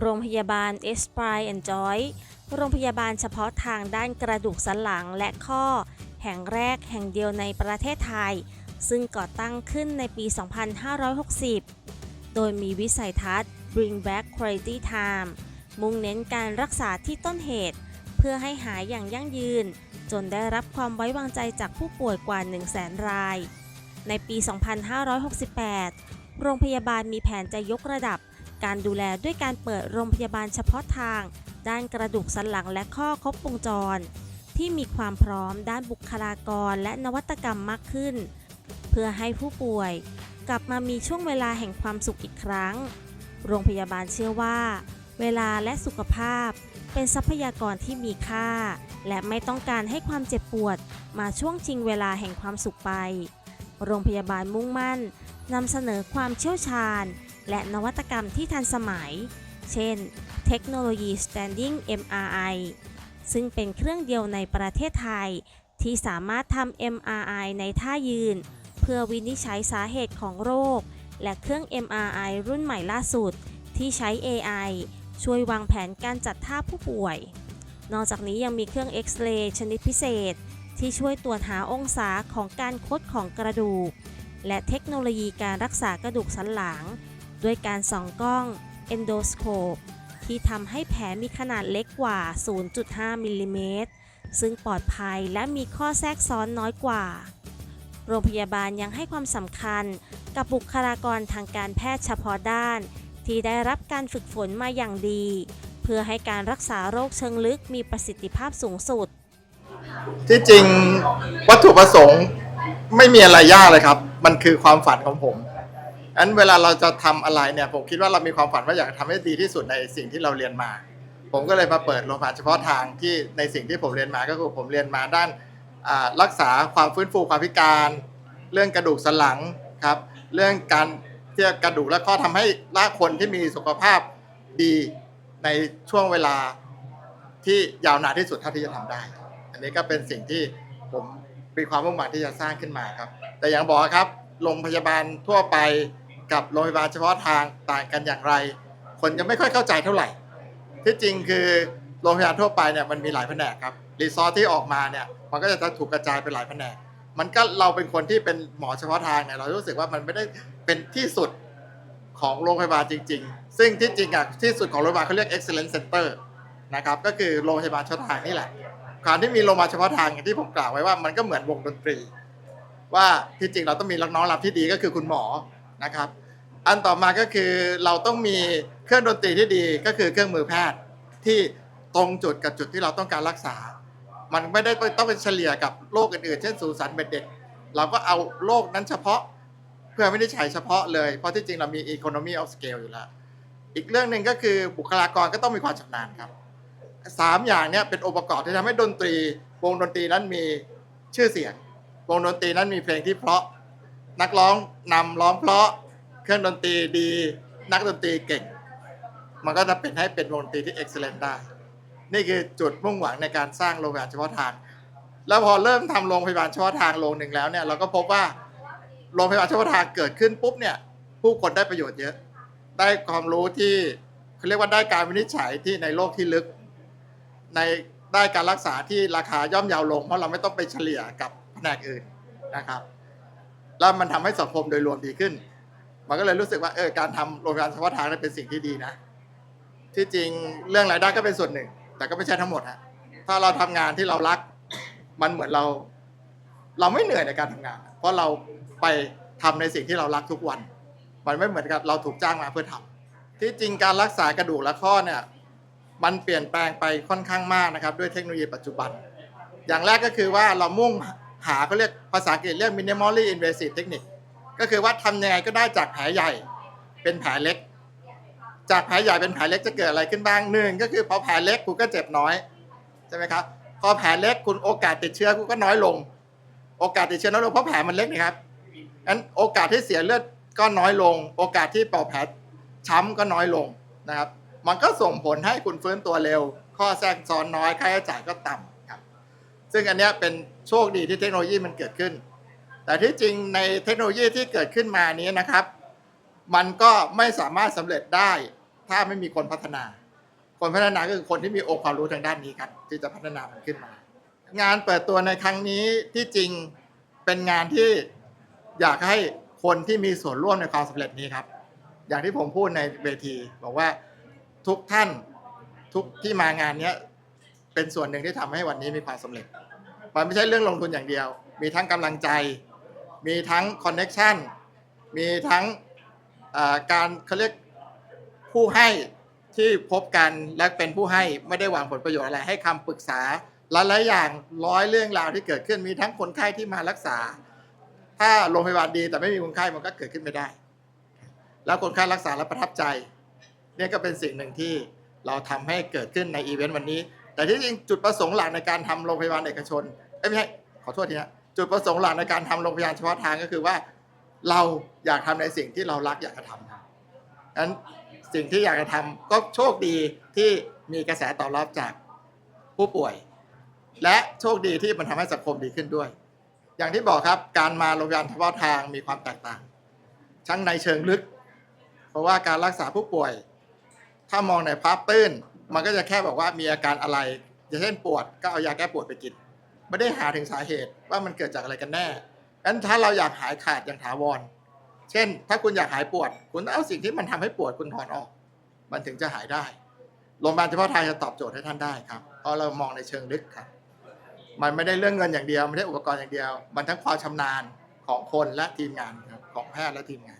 โรงพยาบาลเอสปรายแอนจอยโรงพยาบาลเฉพาะทางด้านกระดูกสันหลังและข้อ แห่งแรกแห่งเดียวในประเทศไทย ซึ่งก่อตั้งขึ้นในปี 2560 โดยมีวิสัยทัศน์ Bring Back Quality Time มุ่งเน้นการรักษาที่ต้นเหตุ เพื่อให้หายอย่างยั่งยืน จนได้รับความไว้วางใจจากผู้ป่วยกว่า 100,000ราย ในปี 2568 โรงพยาบาลมีแผนจะยกระดับ การดูแลด้วยการเปิดโรงพยาบาลเฉพาะทาง ด้านกระดูกสันหลังและข้อครบวงจร ที่มีความพร้อมด้านบุคลากรและนวัตกรรมมากขึ้น เพื่อให้ผู้ป่วย กลับมามีช่วงเวลาแห่งความสุขอีกครั้ง โรงพยาบาลเชื่อว่า เวลาและสุขภาพ เป็นทรัพยากรที่มีค่า และไม่ต้องการให้ความเจ็บปวด มาช่วงชิงเวลาแห่งความสุขไป โรงพยาบาลมุ่งมั่นนำเสนอความเชี่ยวชาญ และนวัตกรรมที่ทันสมัย เช่น เทคโนโลยี Standing MRI ซึ่งเป็นเครื่องเดียวในประเทศไทย ที่สามารถทำ MRI ในท่ายืน เพื่อวินิจฉัยสาเหตุของโรค และเครื่อง MRI รุ่นใหม่ล่าสุด ที่ใช้ AI ช่วยวางแผนการจัดท่าผู้ป่วย นอกจากนี้ยังมีเครื่องเอ็กซเรย์ชนิดพิเศษ ที่ช่วยตรวจหาองศาของการคดของกระดูก และเทคโนโลยีการรักษากระดูกสันหลัง ด้วยการส่องกล้อง endoscope ที่ทำให้แผลมีขนาดเล็กกว่า 0.5 มิลลิเมตร ซึ่งปลอดภัยและมีข้อแทรกซ้อนน้อยกว่า โรงพยาบาลยังให้ความสำคัญกับบุคลากรทางการแพทย์เฉพาะด้าน ที่ได้รับการฝึกฝนมาอย่างดี เพื่อให้การรักษาโรคเชิงลึกมีประสิทธิภาพสูงสุด ที่จริงวัตถุประสงค์ไม่มีอะไรยากเลยครับ มันคือความฝันของผม อันเวลาเราจะทำอะไรเนี่ยผมคิดว่าเรามีความฝันว่าอยากจะทำให้ดีที่สุดในสิ่งที่เราเรียนมา ผมก็เลยมาเปิดโรงพยาบาลเฉพาะทางที่ในสิ่งที่ผมเรียนมาก็คือผมเรียนมาด้านรักษาความฟื้นฟูความพิการ เรื่องกระดูกสันหลังครับ เรื่องการเที่กระดูกและข้อทำให้ร่างคนที่มีสุขภาพดีในช่วงเวลาที่ยาวนานที่สุดเท่าที่จะทำได้ อันนี้ก็เป็นสิ่งที่ผมมีความมุ่งหมายที่จะสร้างขึ้นมาครับ แต่อย่างบอกครับโรงพยาบาลทั่วไป กับโรงพยาบาลเฉพาะทางต่างกันอย่างไร คนจะไม่ค่อยเข้าใจเท่าไหร่ ที่จริงคือโรงพยาบาลทั่วไปเนี่ยมันมีหลายแผนกครับรีซอสที่ออกมาเนี่ยมันก็จะถูกกระจายไปหลายแผนก มันก็เราเป็นคนที่เป็นหมอเฉพาะทางเนี่ยเรารู้สึกว่ามันไม่ได้เป็นที่สุดของโรงพยาบาลจริง ๆ ซึ่งที่จริงอะที่สุดของโรงพยาบาลเขาเรียก excellence center นะครับก็คือโรงพยาบาลเฉพาะทางนี่แหละการที่มีโรงพยาบาลเฉพาะทางอย่างที่ผมกล่าวไว้ว่ามันก็เหมือนวงดนตรี ว่าที่จริงเราต้องมีนักน้องรับที่ดีก็คือคุณหมอนะครับ อันต่อมาก็คือเราต้องมีเครื่องดนตรีที่ดีก็คือเครื่องมือแพทย์ที่ตรงจุดกับจุดที่เราต้องการรักษา มันไม่ได้ต้องเป็นเฉลี่ยกับโรคอื่นๆ เช่นสูสันเบ็ดเด็ก เราก็เอาโรคนั้นเฉพาะเพื่อไม่ได้ใช้เฉพาะเลย เพราะที่จริงเรามี economy of scale อยู่แล้ว อีกเรื่องหนึ่งก็คือบุคลากรก็ต้องมีความชำนาญครับสามอย่างเนี้ยเป็นองค์ประกอบที่ทำให้ดนตรี วงดนตรีนั้นมีชื่อเสียง วงดนตรีนั้นมีเพลงที่เพราะ นักร้องนำร้องเพราะ เครื่องดนตรีดี นักดนตรีเก่ง มันก็จะเป็นให้เป็นวงดนตรีที่เอ็กซ์เลนได้ นี่คือจุดมุ่งหวังในการสร้างโรงพยาบาลเฉพาะทาง แล้วพอเริ่มทำโรงพยาบาลเฉพาะทางโรงหนึ่งแล้วเนี่ยเราก็พบว่าโรงพยาบาลเฉพาะทางเกิดขึ้นปุ๊บเนี่ยผู้คนได้ประโยชน์เยอะ ได้ความรู้ที่เขาเรียกว่าได้การวินิจฉัยที่ในโลกที่ลึก ในได้การรักษาที่ราคาย่อมเยาวลง เพราะเราไม่ต้องไปเฉลี่ยกับแผนกอื่นนะครับ แล้วมันทำให้สังคมโดยรวมดีขึ้น มันก็เลยรู้สึกว่าเออการทำโรงพยาบาลเฉพาะทางนั้นเป็นสิ่งที่ดีนะ ที่จริงเรื่องรายได้ก็เป็นส่วนหนึ่ง แต่ก็ไม่ใช่ทั้งหมดฮะถ้าเราทำงานที่เรารัก มันเหมือนเรา เราไม่เหนื่อยในการทำงาน เพราะเราไปทำในสิ่งที่เรารักทุกวัน มันไม่เหมือนกับเราถูกจ้างมาเพื่อทำที่จริงการรักษากระดูกและข้อเนี่ยมันเปลี่ยนแปลงไปค่อนข้างมากนะครับ ด้วยเทคโนโลยีปัจจุบัน อย่างแรกก็คือว่าเรามุ่งหาเขาเรียกภาษาอังกฤษเรียก minimally invasive technique ก็คือว่าทำยังไงก็ได้จากแผลใหญ่เป็นแผลเล็ก จากแผลใหญ่เป็นแผลเล็กจะเกิดอะไรขึ้นบ้างหนึ่งก็คือพอแผลเล็กคุณก็เจ็บน้อยใช่ไหมครับพอแผลเล็กคุณโอกาสติดเชื้อคุณก็น้อยลง โอกาสติดเชื้อน้อยลงเพราะแผลมันเล็กนะครับงั้นโอกาสที่เสียเลือดก็น้อยลง โอกาสที่เป่าแผลช้ำก็น้อยลงนะครับ มันก็ส่งผลให้คุณฟื้นตัวเร็ว ข้อแทรกซ้อนน้อยค่าใช้จ่ายก็ต่ำครับ ซึ่งอันนี้เป็นโชคดีที่เทคโนโลยีมันเกิดขึ้น แต่ที่จริงในเทคโนโลยีที่เกิดขึ้นมานี้นะครับ มันก็ไม่สามารถสำเร็จได้ถ้าไม่มีคนพัฒนา คนพัฒนาก็คือคนที่มีองค์ความรู้ทางด้านนี้ครับที่จะพัฒนามันขึ้นมา งานเปิดตัวในครั้งนี้ที่จริงเป็นงานที่อยากให้คนที่มีส่วนร่วมในความสำเร็จนี้ครับ อย่างที่ผมพูดในเวทีบอกว่าทุกท่านทุกที่มางานเนี้ยเป็นส่วนหนึ่งที่ทำให้วันนี้มีความสำเร็จ มันไม่ใช่เรื่องลงทุนอย่างเดียว มีทั้งกำลังใจ มีทั้งคอนเน็ชันมีทั้งการเขาเรียกผู้ให้ที่พบกันและเป็นผู้ให้ไม่ได้หวังผลประโยชน์อะไร ให้คำปรึกษาหลายๆอย่างร้อยเรื่องราวที่เกิดขึ้นมีทั้งคนไข้ที่มารักษา ถ้าโรงพยาบาลดีแต่ไม่มีคนไข้มันก็เกิดขึ้นไม่ได้ แล้วคนไข้รักษาแล้วประทับใจนี่ก็เป็นสิ่งหนึ่งที่เราทำให้เกิดขึ้นในอีเวนต์วันนี้ แต่ที่จริงจุดประสงค์หลักในการทำโรงพยาบาลเอกชนเอ้ยไม่ใช่ขอโทษทีนะ จุดประสงค์หลักในการทำโรงพยาบาลเฉพาะทางก็คือว่า เราอยากทำในสิ่งที่เรารักอยากจะทำครับงั้นสิ่งที่อยากจะทำก็โชคดีที่มีกระแสตอบรับจากผู้ป่วย และโชคดีที่มันทำให้สังคมดีขึ้นด้วย อย่างที่บอกครับการมาโรงพยาบาลเฉพาะทางมีความแตกต่างทั้งในเชิงลึก เพราะว่าการรักษาผู้ป่วย ถ้ามองในภาพตื้น มันก็จะแค่บอกว่ามีอาการอะไรอย่างเช่นปวดก็เอายาแก้ปวดไปกิน ไม่ได้หาถึงสาเหตุว่ามันเกิดจากอะไรกันแน่งั้นถ้าเราอยากหายขาดอย่างถาวร เช่น ถ้าคุณอยากหายปวด คุณต้องเอาสิ่งที่มันทำให้ปวดคุณถอนออก มันถึงจะหายได้ โรงพยาบาลเฉพาะทางจะตอบโจทย์ให้ท่านได้ครับ เพราะเรามองในเชิงลึกครับ มันไม่ได้เรื่องเงินอย่างเดียว ไม่ได้อุปกรณ์อย่างเดียว มันทั้งความชำนาญของคนและทีมงานครับ ของแพทย์และทีมงาน